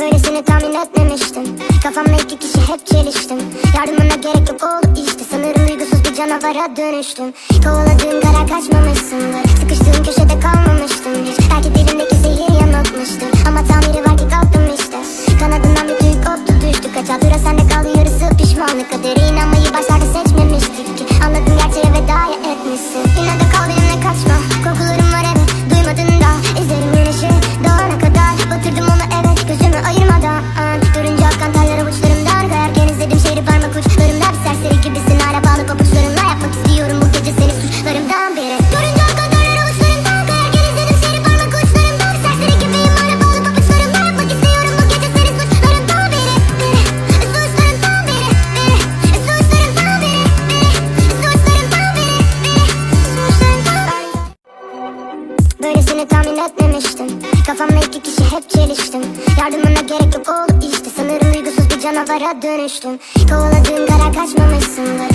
Böylesini tahmin etmemiştim Kafamla iki kişi hep çeliştim. Yardımına gerek yok oldu işte. Sanırım duygusuz bir canavara dönüştüm. Kovaladığım kara kaçmamışsındır. Sıkıştığım köşede kalmamıştım hiç. Belki dilimdeki zehir yanıltmıştır. Ama tamiri var ki kalktım işte. Kanadından bir tüy koptu düştü. Kaç aldıra sende kaldı yarısı pişmanlık. Kaderi inanmayı Böylesini tahmin etmemiştim. Kafamla iki kişi hep çeliştim. Yardımına gerek yok oldu işte. Sanırım duygusuz bir canavara dönüştüm. Kovaladığım kara kaçmamışsındır